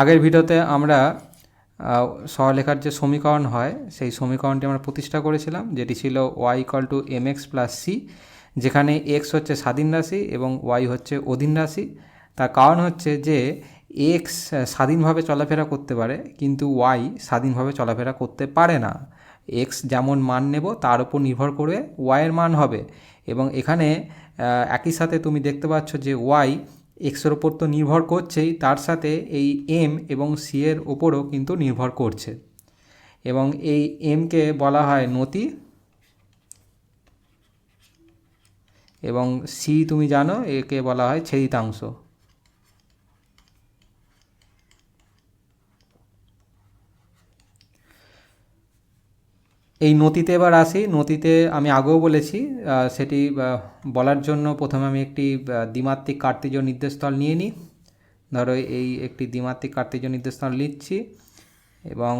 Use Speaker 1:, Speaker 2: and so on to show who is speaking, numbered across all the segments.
Speaker 1: আগের ভিডিওতে আমরা আহ, সরলরেখার যে সমীকরণ হয় সেই সমীকরণটি আমরা প্রতিষ্ঠা করেছিলাম যেটি ছিল Y equal to M X plus C যেখানে এক্স হচ্ছে স্বাধীন রাশি এবং ওয়াই হচ্ছে অধীন রাশি। তার কারণ হচ্ছে যে এক্স স্বাধীনভাবে চলাফেরা করতে পারে কিন্তু ওয়াই স্বাধীনভাবে চলাফেরা করতে পারে না। এক্স যেমন মান নেব তার উপর নির্ভর করে ওয়াইয়ের মান হবে। এবং এখানে একই সাথে তুমি দেখতে পাচ্ছ যে ওয়াই এক্সের ওপর তো নির্ভর করছেই, তার সাথে এই এম এবং সি এর ওপরও কিন্তু নির্ভর করছে। এবং এই এমকে বলা হয় নতি। এবং সি তুমি জানো, একে বলা হয় ছেদিতাংশ। এই নতিতে এবার আসি। নতিতে আমি আগেও বলেছি সেটি বলার জন্য প্রথমে আমি একটি দ্বিমাত্রিক কার্তিজ নির্দেশতল নিয়ে নিই। ধরো এই একটি দ্বিমাত্রিক কার্তিজ নির্দেশস্থল নিচ্ছি এবং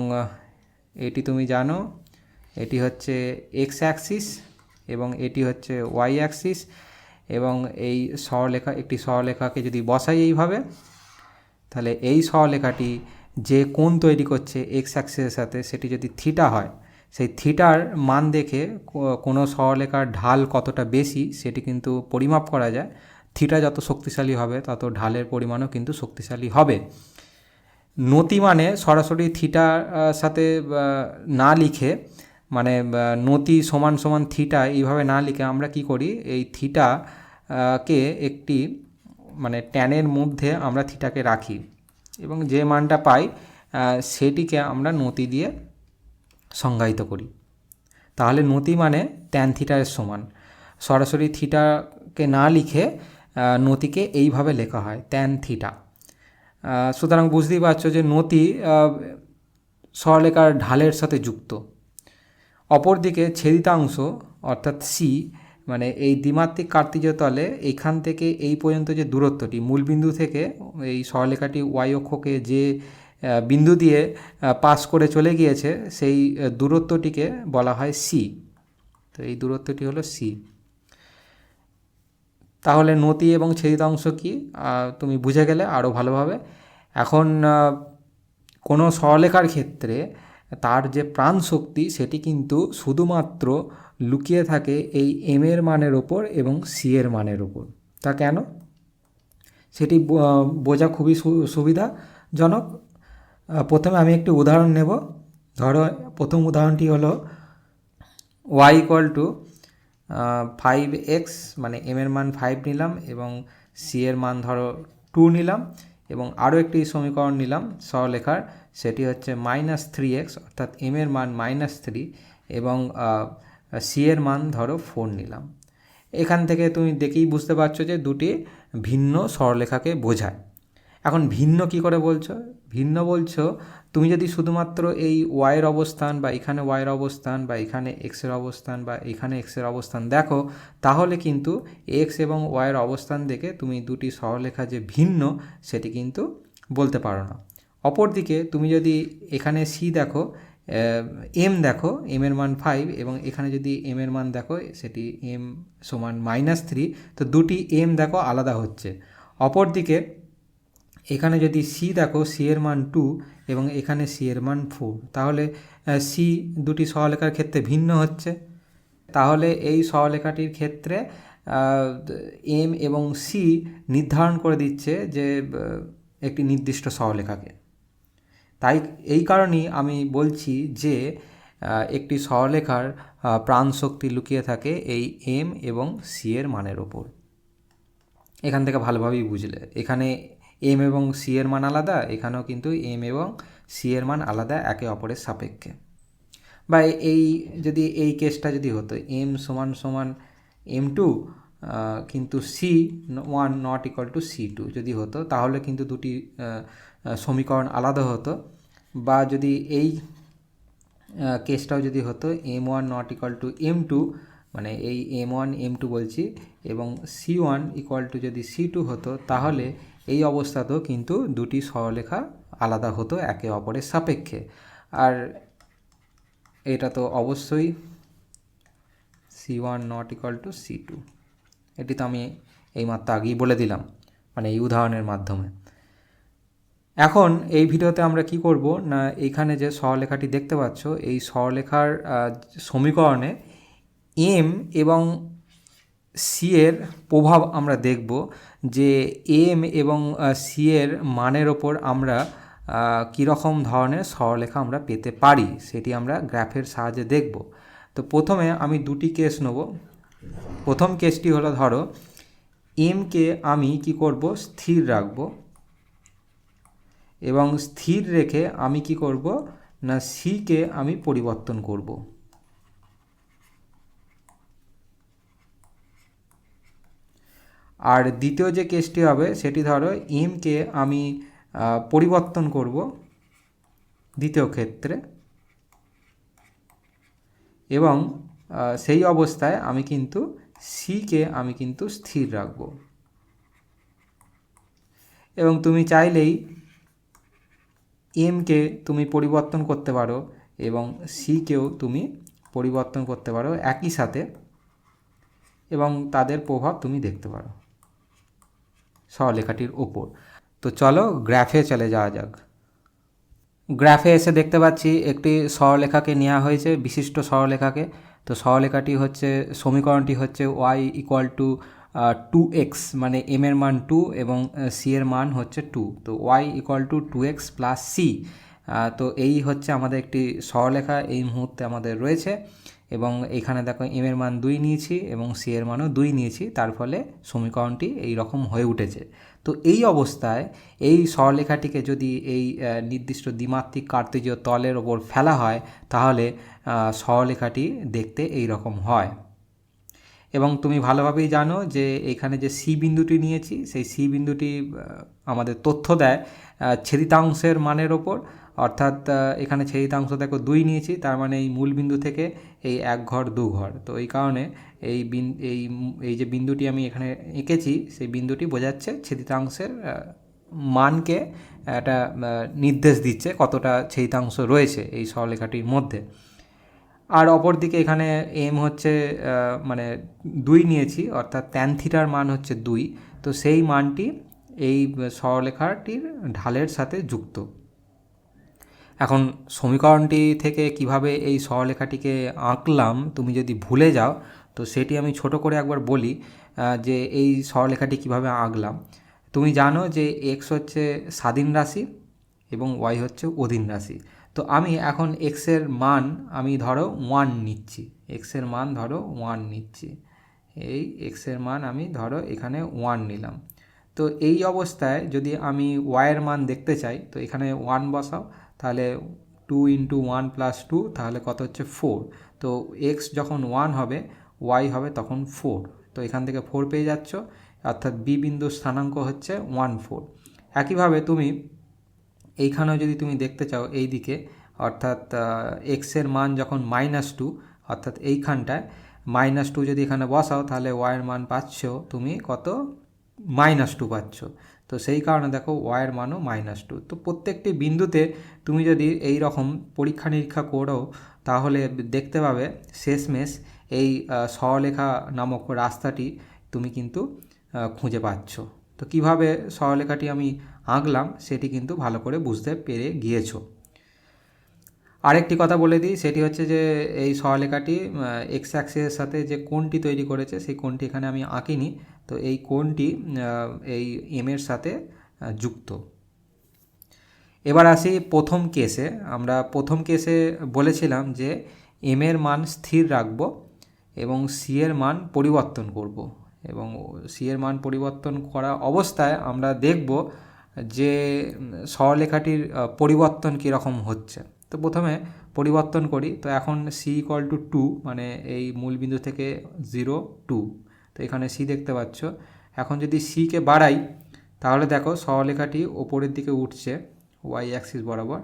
Speaker 1: এটি তুমি জানো, এটি হচ্ছে এক্স অ্যাক্সিস এবং এটি হচ্ছে ওয়াই অ্যাক্সিস এবং এই সরলেখা একটি সরলেখাকে যদি বসাই এইভাবে, তাহলে এই সরলেখাটি যে কোণ তৈরি করছে এক্স অ্যাক্সিসের সাথে, সেটি যদি থিটা হয় সেই থিটার মান দেখে কোনো সরলেখার ঢাল কতটা বেশি সেটি কিন্তু পরিমাপ করা যায়। থিটা যত শক্তিশালী হবে, তত ঢালের পরিমাণও কিন্তু শক্তিশালী হবে। নতি মানে সরাসরি থিটার সাথে না লিখে মানে নতি সমান সমান থিটা এইভাবে না লিখে আমরা কি করি? এই থিটা কে একটি মানে ট্যানের মধ্যে আমরা থিটাকে রাখি এবং যে মানটা পাই সেটিকে আমরা নতি দিয়ে সংজ্ঞায়িত করি। তাহলে নতি মানে ট্যান থিটার সমান। সরাসরি থিটাকে না লিখে নতিকে এইভাবে লেখা হয় ট্যান থিটা সুতরাং বুঝতেই পারছ যে নতি সরলেখার ঢালের সাথে যুক্ত। অপরদিকে ছেদিতাংশ, অর্থাৎ সি মানে এই দ্বিমাত্রিক কার্তিজ তলে এইখান থেকে এই পর্যন্ত যে দূরত্বটি, মূলবিন্দু থেকে এই সরলেখাটি ওয়াই অক্ষকে যে বিন্দু দিয়ে পাস করে চলে গিয়েছে সেই দূরত্বটিকে বলা হয় সি তো এই দূরত্বটি হলো সি তাহলে নতি এবং ছেদিতাংশ কি? আহ, তুমি বুঝে গেলে আরও ভালোভাবে। এখন কোনো সরলেখার ক্ষেত্রে তার যে প্রাণ শক্তি সেটি কিন্তু শুধুমাত্র লুকিয়ে থাকে এই এম এর মানের ওপর এবং সি এর মানের ওপর। তা কেন? সেটি বোঝা খুবই সুবিধাজনক। প্রথমে আমি একটি উদাহরণ নেব। ধরো, প্রথম উদাহরণটি হলো Y equal to five X মানে এম এর মান ফাইভ নিলাম এবং সি এর মান ধরো টু নিলাম এবং আরও একটি সমীকরণ নিলাম সরলেখার সেটি হচ্ছে মাইনাস থ্রি এক্স অর্থাৎ এম এর মান মাইনাস থ্রি এবং সি এর মান ধরো ফোর নিলাম। এখান থেকে তুমি দেখেই বুঝতে পারছ যে দুটি ভিন্ন সরলেখাকে বোঝায়। এখন ভিন্ন কি করে বলছো? ভিন্ন বলছো, তুমি যদি শুধুমাত্র এই ওয়াইয়ের অবস্থান বা এখানে ওয়াইয়ের অবস্থান বা এখানে এক্সের অবস্থান বা এখানে এক্সের অবস্থান দেখো, তাহলে কিন্তু এক্স এবং ওয়াইয়ের অবস্থান দেখে তুমি দুটি সরলেখা যে ভিন্ন, সেটি কিন্তু বলতে পারো না। অপরদিকে তুমি যদি এখানে সি দেখো এম দেখো এম এর মান ফাইভ এবং এখানে যদি এম এর মান দেখো, সেটি এম সমান মাইনাস থ্রি তো দুটি এম দেখো আলাদা হচ্ছে। অপরদিকে এখানে যদি সি দেখো সি এর মান টু এবং এখানে সি এর মান ফোর তাহলে সি দুটি সহলেখার ক্ষেত্রে ভিন্ন হচ্ছে। তাহলে এই সহলেখাটির ক্ষেত্রে এম এবং সি নির্ধারণ করে দিচ্ছে যে একটি নির্দিষ্ট সহলেখাকে তাই এই কারণেই আমি বলছি যে একটি সরলেখার আহ, প্রাণ শক্তি লুকিয়ে থাকে এই এম এবং সি এর মানের ওপর। এখান থেকে ভালোভাবেই বুঝলে। এখানে এম এবং সি এর মান আলাদা, এখানেও কিন্তু এম এবং সি এর মান আলাদা, একে অপরের সাপেক্ষে। বা এই যদি এই কেসটা যদি হতো এম সমান সমান এম টু কিন্তু C one not equal to C two যদি হতো, তাহলে কিন্তু দুটি সমীকরণ আলাদা হতো। বা যদি এই কেসটাও যদি হতো M one not equal to M two মানে এই এম ওয়ান এম টু বলছি, এবং সি ওয়ান ইকুয়াল টু যদি সি টু হতো, তাহলে এই অবস্থাতেও কিন্তু দুটি সরলেখা আলাদা হতো একে অপরের সাপেক্ষে। আর এটা তো অবশ্যই C one not equal to C two এটি তো আমি এইমাত্র আগেই বলে দিলাম মানে এই উদাহরণের মাধ্যমে। এখন এই ভিডিওতে আমরা কি করব না এইখানে যে সরলেখাটি দেখতে পাচ্ছ, এই সরলেখার সমীকরণে এম এবং সি এর প্রভাব আমরা দেখব যে এম এবং সি এর মানের ওপর আমরা কীরকম ধরনের সরলেখা আমরা পেতে পারি সেটি আমরা গ্রাফের সাহায্যে দেখব। তো প্রথমে আমি দুটি কেস নেব। প্রথম কেসটি হলো, ধরো এমকে আমি কি করব? স্থির রাখব। এবং স্থির রেখে আমি কি করব? না সিকে আমি পরিবর্তন করব। আর দ্বিতীয় যে কেসটি হবে, সেটি ধরো এমকে আমি পরিবর্তন করব দ্বিতীয় ক্ষেত্রে। এবং সেই অবস্থায় আমি কিন্তু সিকে আমি কিন্তু স্থির রাখব। এবং তুমি চাইলেই এমকে তুমি পরিবর্তন করতে পারো এবং সিকেও তুমি পরিবর্তন করতে পারো একই সাথে এবং তাদের প্রভাব তুমি দেখতে পারো। সরলেখাটির ওপর তো চলো গ্রাফে চলে যাওয়া যাক। গ্রাফে এসে দেখতে পাচ্ছি একটি সরলেখাকে নেওয়া হয়েছে, বিশিষ্ট সরলেখাকে তো সরলেখাটি হচ্ছে, সমীকরণটি হচ্ছে Y equal to two X মানে এম এর মান টু এবং সি এর মান হচ্ছে টু তো y equal to two x plus c তো এই হচ্ছে আমাদের একটি সরলেখা এই মুহূর্তে আমাদের রয়েছে। এবং এখানে দেখো এম এর মান দুই নিয়েছি এবং সি এর মানও দুই নিয়েছি, তার ফলে সমীকরণটি এই রকম হয়ে উঠেছে। তো এই অবস্থায় এই সরলেখাটিকে যদি এই নির্দিষ্ট দ্বিমাত্রিক কার্তেজীয় তলের ওপর ফেলা হয়, তাহলে সরলেখাটি দেখতে এই রকম হয়। এবং তুমি ভালোভাবেই জানো যে এখানে যে সি বিন্দুটি নিয়েছি, সেই সি বিন্দুটি আমাদের তথ্য দেয় ছেদিতাংশের মানের ওপর। অর্থাৎ এখানে ছেদিতাংশ দেখো দুই নিয়েছি, তার মানে এই মূল বিন্দু থেকে এই এক ঘর, দু ঘর। তো এই কারণে এই বিন, এই এই যে বিন্দুটি আমি এখানে এঁকেছি, সেই বিন্দুটি বোঝাচ্ছে ছেদিতাংশের মানকে একটা নির্দেশ দিচ্ছে কতটা ছেদিতাংশ রয়েছে এই সরলেখাটির মধ্যে। আর অপরদিকে এখানে এম হচ্ছে মানে দুই নিয়েছি, অর্থাৎ ট্যান থিটার মান হচ্ছে দুই। তো সেই মানটি এই সরলেখাটির ঢালের সাথে যুক্ত। এখন সমীকরণটি থেকে কীভাবে এই সরলেখাটিকে আঁকলাম, তুমি যদি ভুলে যাও, তো সেটি আমি ছোট করে একবার বলি যে এই সরলেখাটি কীভাবে আঁকলাম। তুমি জানো যে এক্স হচ্ছে স্বাধীন রাশি এবং ওয়াই হচ্ছে অধীন রাশি। তো আমি এখন এক্সের মান, আমি ধরো ওয়ান নিচ্ছি। এক্সের মান ধরো ওয়ান নিচ্ছি। এই এক্সের মান আমি ধরো এখানে ওয়ান নিলাম। তো এই অবস্থায় যদি আমি ওয়াইয়ের মান দেখতে চাই, তো এখানে ওয়ান বসাও। তাহলে two into one plus two তাহলে কত হচ্ছে ফোর তো এক্স যখন ওয়ান হবে ওয়াই হবে তখন ফোর তো এখান থেকে ফোর পেয়ে যাচ্ছ, অর্থাৎ বি বিন্দুর স্থানাঙ্ক হচ্ছে ওয়ান ফোর একইভাবে তুমি এইখানেও যদি তুমি দেখতে চাও এই দিকে, অর্থাৎ এক্সের মান যখন মাইনাস টু অর্থাৎ এইখানটায় মাইনাস টু যদি এখানে বসাও, তাহলে ওয়াইয়ের মান পাচ্ছ তুমি কত? মাইনাস টু পাচ্ছ। তো সেই কারণে দেখো ওয়াইয়ের মানও মাইনাস টু তো প্রত্যেকটি বিন্দুতে তুমি যদি এই রকম পরীক্ষা নিরীক্ষা করো, তাহলে দেখতে পাবে শেষমেশ এই সরলেখা নামক রাস্তাটি তুমি কিন্তু খুঁজে পাচ্ছ। তো কীভাবে সরলেখাটি আমি আঁকলাম সেটি কিন্তু ভালো করে বুঝতে পেরে গিয়েছো। আরেকটি কথা বলে দিই, সেটি হচ্ছে যে এই সরলেখাটি এক্স অ্যাক্সিসের সাথে যে কোণটি তৈরি করেছে, সেই কোণটি এখানে আমি আঁকিনি। তো এই কোণটি এই এম এর সাথে যুক্ত। এবার আসি প্রথম কেসে। আমরা প্রথম কেসে বলেছিলাম যে এম এর মান স্থির রাখব এবং সি এর মান পরিবর্তন করব। এবং সি এর মান পরিবর্তন করা অবস্থায় আমরা দেখব যে সরলেখাটির পরিবর্তন কীরকম হচ্ছে। তো প্রথমে পরিবর্তন করি। তো এখন সি ইকুয়াল টু টু মানে এই মূলবিন্দু থেকে জিরো টু তো এখানে সি দেখতে পাচ্ছ। এখন যদি সিকে বাড়াই, তাহলে দেখো সরলেখাটি ওপরের দিকে উঠছে ওয়াই অ্যাক্সিস বরাবর।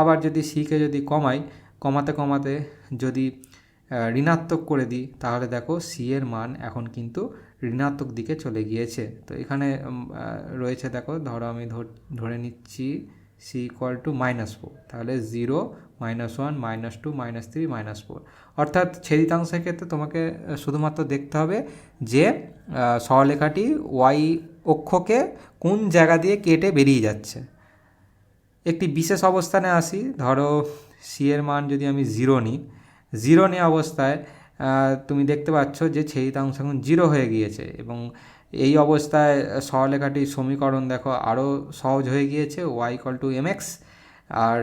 Speaker 1: আবার যদি সিকে যদি কমাই, কমাতে কমাতে যদি ঋণাত্মক করে দিই, তাহলে দেখো সি এর মান এখন কিন্তু ঋণাত্মক দিকে চলে গিয়েছে। তো এখানে রয়েছে দেখো, ধরো আমি ধরে নিচ্ছি c equal to minus four তাহলে zero minus one minus two minus three minus four অর্থাৎ ছেদিতাংশের ক্ষেত্রে তোমাকে শুধুমাত্র দেখতে হবে যে সরলেখাটি ওয়াই অক্ষকে কোন জায়গা দিয়ে কেটে বেরিয়ে যাচ্ছে। একটি বিশেষ অবস্থানে আসি, ধরো সি এর মান যদি আমি জিরো নিই জিরো নেওয়া অবস্থায় তুমি দেখতে পাচ্ছ যে ছেদিতাংশ এখন জিরো হয়ে গিয়েছে এবং এই অবস্থায় সরলরেখাটির সমীকরণ দেখো আরও সহজ হয়ে গিয়েছে y equal to m x আর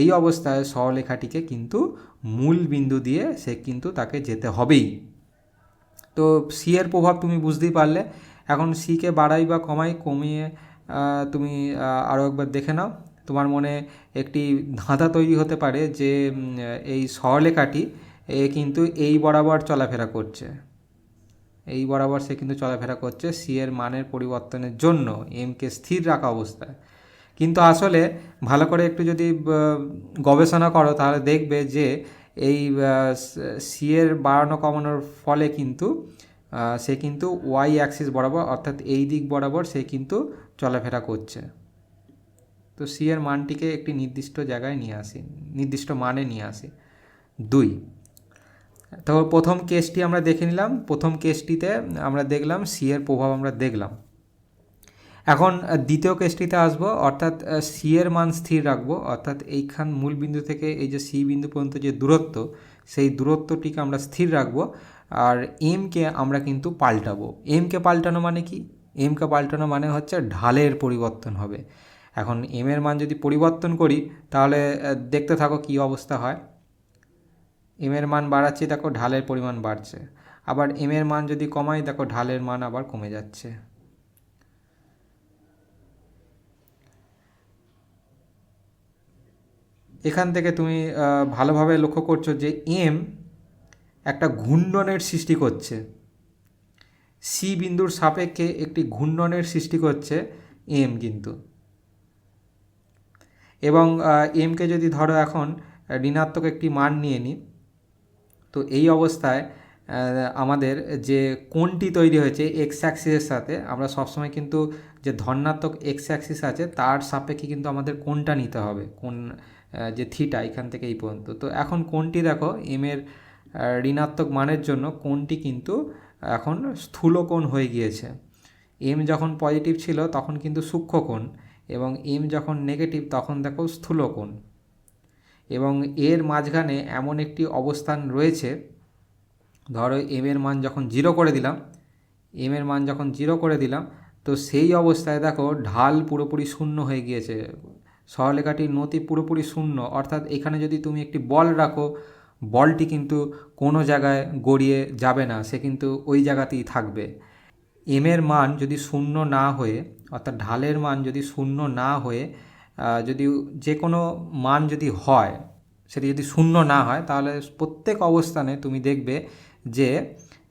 Speaker 1: এই অবস্থায় সরলরেখাটিকে কিন্তু মূল বিন্দু দিয়ে সে কিন্তু তাকে যেতে হবেই। তো সি এর প্রভাব তুমি বুঝতেই পারলে। এখন সিকে বাড়াই বা কমাই, কমিয়ে তুমি আরও একবার দেখে নাও। তোমার মনে একটি ধাঁধা তৈরি হতে পারে যে এই সরলেখাটি এ কিন্তু এই বরাবর চলাফেরা করছে। এই বরাবর সে কিন্তু চলাফেরা করছে সি এর মানের পরিবর্তনের জন্য। এমকে স্থির রাখা অবস্থায়। কিন্তু আসলে ভালো করে একটু যদি গবেষণা করো, তাহলে দেখবে যে এই সি এর বাড়ানো কমানোর ফলে কিন্তু সে কিন্তু ওয়াই অ্যাক্সিস বরাবর, অর্থাৎ এই দিক বরাবর সে কিন্তু চলাফেরা করছে। তো সি এর মানটিকে একটি নির্দিষ্ট জায়গায় নিয়ে আসি, নির্দিষ্ট মানে নিয়ে আসি। দুই তো প্রথম কেসটি আমরা দেখে নিলাম। প্রথম কেসটিতে আমরা দেখলাম সি এর প্রভাব আমরা দেখলাম। এখন দ্বিতীয় কেসটিতে আসব, অর্থাৎ সি এর মান স্থির রাখব, অর্থাৎ এইখান মূল বিন্দু থেকে এই যে সি বিন্দু পর্যন্ত যে দূরত্ব, সেই দূরত্বটিকে আমরা স্থির রাখব, আর এমকে আমরা কিন্তু পাল্টাবো। এমকে পাল্টানো মানে কি? এমকে পাল্টানো মানে হচ্ছে ঢালের পরিবর্তন হবে। এখন এম এর মান যদি পরিবর্তন করি, তাহলে দেখতে থাকো কী অবস্থা হয়। এম এর মান বাড়াচ্ছি, দেখো ঢালের পরিমাণ বাড়ছে। আবার এম এর মান যদি কমাই, দেখো ঢালের মান আবার কমে যাচ্ছে। এখান থেকে তুমি ভালোভাবে লক্ষ্য করছ যে এম একটা ঘূর্ণনের সৃষ্টি করছে। সি বিন্দুর সাপেক্ষে একটি ঘূর্ণনের সৃষ্টি করছে এম কিন্তু। এবং এমকে যদি ধরো এখন ঋণাত্মক একটি মান নিয়ে নিই, তো এই অবস্থায় আমাদের যে কোনটি তৈরি হয়েছে এক্স অ্যাক্সিসের সাথে, আমরা সবসময় কিন্তু যে ধনাত্মক এক্স অ্যাক্সিস আছে, তার সাপেক্ষে কিন্তু আমাদের কোনটা নিতে হবে। কোন যে থিটা এখান থেকে এই পর্যন্ত। তো এখন কোনটি দেখো এম এর ঋণাত্মক মানের জন্য কোনটি কিন্তু এখন স্থূল কোণ হয়ে গিয়েছে। এম যখন পজিটিভ ছিল তখন কিন্তু সূক্ষ্ম কোণ এবং এম যখন নেগেটিভ তখন দেখো স্থূল কোণ এবং এর মাঝখানে এমন একটি অবস্থান রয়েছে, ধরো এম এর মান যখন জিরো করে দিলাম এম এর মান যখন জিরো করে দিলাম, তো সেই অবস্থায় দেখো ঢাল পুরোপুরি শূন্য হয়ে গিয়েছে। সরলেখাটির নতি পুরোপুরি শূন্য। অর্থাৎ এখানে যদি তুমি একটি বল রাখো, বলটি কিন্তু কোনো জায়গায় গড়িয়ে যাবে না, সে কিন্তু ওই জায়গাতেই থাকবে। এম এর মান যদি শূন্য না হয়ে, অর্থাৎ ঢালের মান যদি শূন্য না হয়ে যদি যে কোনো মান যদি হয়, সেটি যদি শূন্য না হয়, তাহলে প্রত্যেক অবস্থানে তুমি দেখবে যে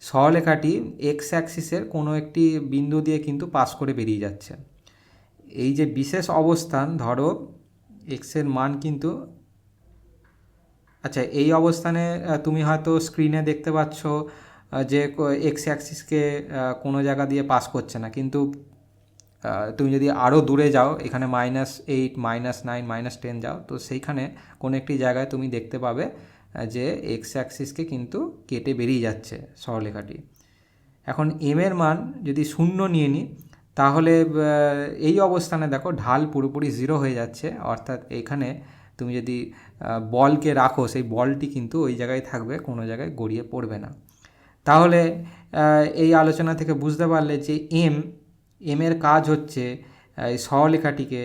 Speaker 1: সরলেখাটি এক্স অ্যাক্সিসের কোনো একটি বিন্দু দিয়ে কিন্তু পাস করে বেরিয়ে যাচ্ছে। এই যে বিশেষ অবস্থান, ধরো এক্সের মান কিন্তু আচ্ছা এই অবস্থানে তুমি হয়তো স্ক্রিনে দেখতে পাচ্ছ যে এক্স অ্যাক্সিসকে কোনো জায়গা দিয়ে পাস করছে না। কিন্তু তুমি যদি আরও দূরে যাও, এখানে minus eight minus nine minus ten যাও, তো সেইখানে কোনো একটি জায়গায় তুমি দেখতে পাবে যে এক্স অ্যাক্সিসকে কিন্তু কেটে বেরিয়ে যাচ্ছে সরলেখাটি এখন এম এর মান যদি শূন্য নিয়ে নিই তাহলে এই অবস্থানে দেখো ঢাল পুরোপুরি জিরো হয়ে যাচ্ছে। অর্থাৎ এখানে তুমি যদি বলকে রাখো, সেই বলটি কিন্তু ওই জায়গায় থাকবে, কোনো জায়গায় গড়িয়ে পড়বে না। তাহলে এই আলোচনা থেকে বুঝতে পারলে যে এম এম এর কাজ হচ্ছে এই সহলেখাটিকে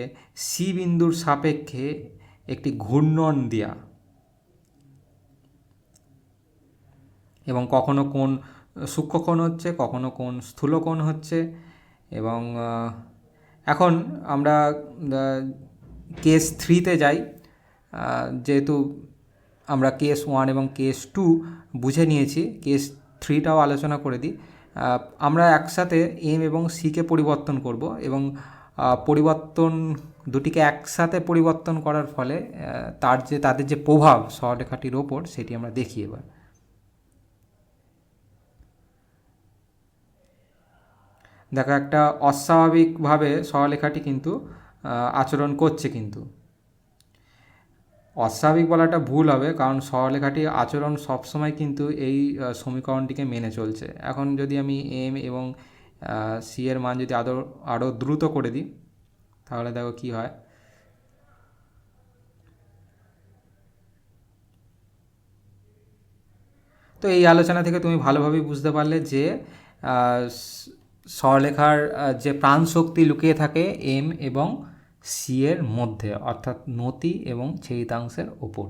Speaker 1: সি বিন্দুর সাপেক্ষে একটি ঘূর্ণন দেওয়া এবং কখনো কোন সূক্ষ্ম কোণ হচ্ছে, কখনো কোন স্থূল কোণ হচ্ছে এবং এখন আমরা কেস থ্রিতে যাই। যেহেতু আমরা কেস ওয়ান এবং কেস টু বুঝে নিয়েছি কেস থ্রিটাও আলোচনা করে দিই। আমরা একসাথে এম এবং সিকে পরিবর্তন করব এবং পরিবর্তন দুটিকে একসাথে পরিবর্তন করার ফলে তার যে, তাদের যে প্রভাব সরলেখাটির ওপর, সেটি আমরা দেখি এবার। দেখো, একটা অস্বাভাবিকভাবে স্বরলেখাটি কিন্তু আচরণ করছে কিন্তু। অস্বাভাবিক বলাটা ভুল হবে, কারণ স্বরলেখাটি আচরণ সবসময় কিন্তু এই সমীকরণটিকে মেনে চলছে। এখন যদি আমি এম এবং সি এর মান যদি আরও আরও দ্রুত করে দিই, তাহলে দেখো কি হয়? তো এই আলোচনা থেকে তুমি ভালোভাবেই বুঝতে পারলে যে আহ, স- সরলরেখার আহ, যে প্রাণশক্তি লুকিয়ে থাকে এম এবং সি এর মধ্যে অর্থাৎ নতি এবং ছেদিতাংশের ওপর।